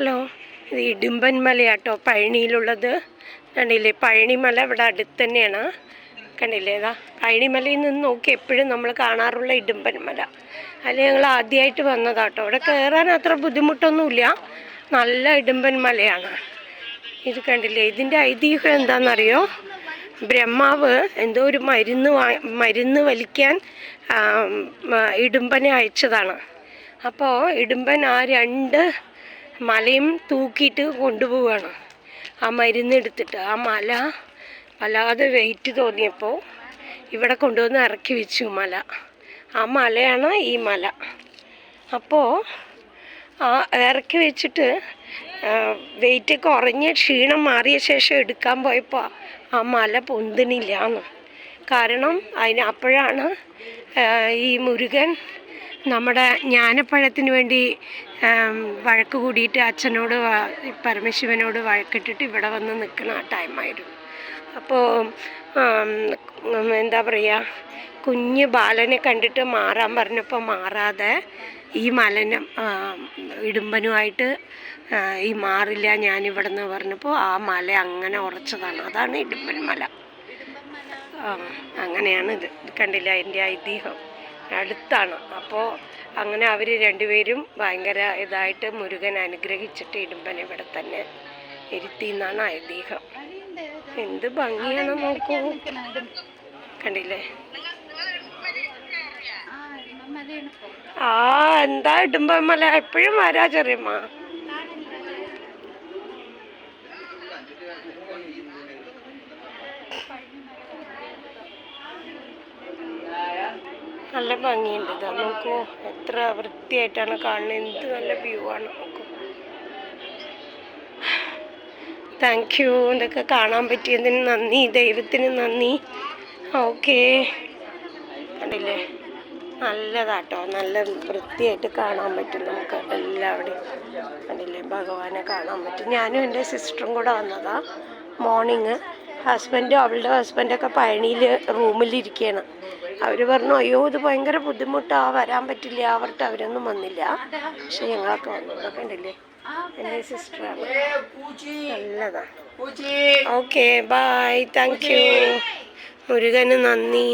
Hello ഇത് ഇടുമ്പൻ മലയാട്ടോ പഴനിയിലുള്ളത്. കണ്ടില്ലേ പഴനിമല ഇവിടെ അടുത്ത് തന്നെയാണ് കണ്ടില്ലേ ഇതാ പഴനിമലയിൽ നിന്ന് നോക്കി എപ്പോഴും നമ്മൾ കാണാറുള്ള ഇടുമ്പൻ മല. അതിൽ ഞങ്ങൾ ആദ്യമായിട്ട് വന്നതാട്ടോ. ഇവിടെ കയറാൻ അത്ര ബുദ്ധിമുട്ടൊന്നുമില്ല. നല്ല ഇടുമ്പൻ മലയാണ്. ഇത് കണ്ടില്ലേ ഇതിന്റെ ഐതിഹ്യം എന്താണെന്നറിയോ? ബ്രഹ്മാവ് എന്തോ ഒരു മരുന്ന് മരുന്ന് വലിക്കാൻ ഇടുമ്പനെ അയച്ചതാണ്. അപ്പോൾ ഇടുമ്പൻ ആ രണ്ട് മലയും തൂക്കിയിട്ട് കൊണ്ടുപോവുകയാണ്. ആ മരുന്ന് എടുത്തിട്ട് ആ മല വല്ലാതെ വെയിറ്റ് തോന്നിയപ്പോൾ ഇവിടെ കൊണ്ടുവന്ന് ഇറക്കി വെച്ചു മല. ആ മലയാണ് ഈ മല. അപ്പോൾ ആ ഇറക്കി വെച്ചിട്ട് വെയിറ്റ് കുറഞ്ഞ് ക്ഷീണം മാറിയ ശേഷം എടുക്കാൻ പോയപ്പോൾ ആ മല പൊന്തിനില്ല കാരണം അതിന് അപ്പോഴാണ് ഈ മുരുകൻ നമ്മുടെ ജ്ഞാനപ്പഴത്തിന് വേണ്ടി വഴക്ക് കൂടിയിട്ട് അച്ഛനോട് പരമശിവനോട് വഴക്കിട്ടിട്ട് ഇവിടെ വന്ന് നിൽക്കുന്ന ആ ടൈമായിരുന്നു അപ്പോൾ എന്താ പറയുക കുഞ്ഞ് ബാലനെ കണ്ടിട്ട് മാറാൻ പറഞ്ഞപ്പോൾ മാറാതെ ഈ മലനം ഇടുമ്പനുമായിട്ട് ഈ മാറില്ല ഞാനിവിടെ നിന്ന് പറഞ്ഞപ്പോൾ ആ മല അങ്ങനെ ഉറച്ചതാണ്. അതാണ് ഇടുമ്പൻ മല. അങ്ങനെയാണ് ഇത്. കണ്ടില്ല? അതിന്റെ ഐതിഹ്യം. അടുത്താണ്. അപ്പോൾ അങ്ങനെ അവർ രണ്ടുപേരും ഭയങ്കര ഇതായിട്ട് മുരുകൻ അനുഗ്രഹിച്ചിട്ട് ഇടുമ്പൻ ഇവിടെ തന്നെ ഇരുത്തി എന്നാണ് ഐതിഹ്യം. എന്ത് ഭംഗിയാണ് നോക്കൂ. കണ്ടില്ലേ? ആ എന്താ ഇടുമ്പൻ മല? എപ്പോഴും വരാ ചെറിയമ്മ. നല്ല ഭംഗിയുണ്ട് ഇതാ. നോക്കൂ എത്ര വൃത്തിയായിട്ടാണ് കാണുന്നത്. എന്ത് നല്ല വ്യൂ ആണ്. നോക്കൂ. താങ്ക് യു ഇതൊക്കെ കാണാൻ പറ്റിയതിന് നന്ദി. ദൈവത്തിന് നന്ദി. ഓക്കെ കണ്ടില്ലേ? നല്ലതാട്ടോ. നല്ല വൃത്തിയായിട്ട് കാണാൻ പറ്റും നമുക്ക് എല്ലാവിടെയും. കണ്ടില്ലേ? ഭഗവാനെ കാണാൻ പറ്റും. ഞാനും എന്റെ സിസ്റ്ററും കൂടെ വന്നതാ. മോർണിംഗ് ഹസ്ബൻഡും അവളുടെ ഹസ്ബൻഡൊക്കെ പഴനിയിൽ റൂമിലിരിക്കുകയാണ് അവർ പറഞ്ഞു അയ്യോ ഇത് ഭയങ്കര ബുദ്ധിമുട്ടാണ് വരാൻ പറ്റില്ല അവർക്ക് അവരൊന്നും വന്നില്ല. പക്ഷെ ഞങ്ങളൊക്കെ വന്നു. ഇതൊക്കെ ഉണ്ടല്ലേ എന്റെ സിസ്റ്ററാണ് നല്ലതാ. ഓക്കെ ബായ് താങ്ക് യു മുരുകന് നന്ദി.